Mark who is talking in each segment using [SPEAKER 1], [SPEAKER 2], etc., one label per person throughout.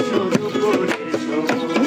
[SPEAKER 1] শুধু করে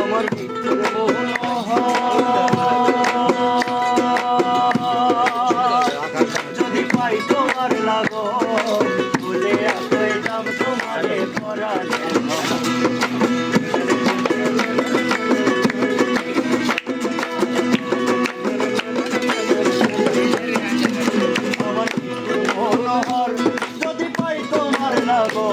[SPEAKER 1] আমার পিতৃ যদি পাই তোমার লাগো বলে আসলাম তোমারে পরালে যদি পাই তোমার লাগো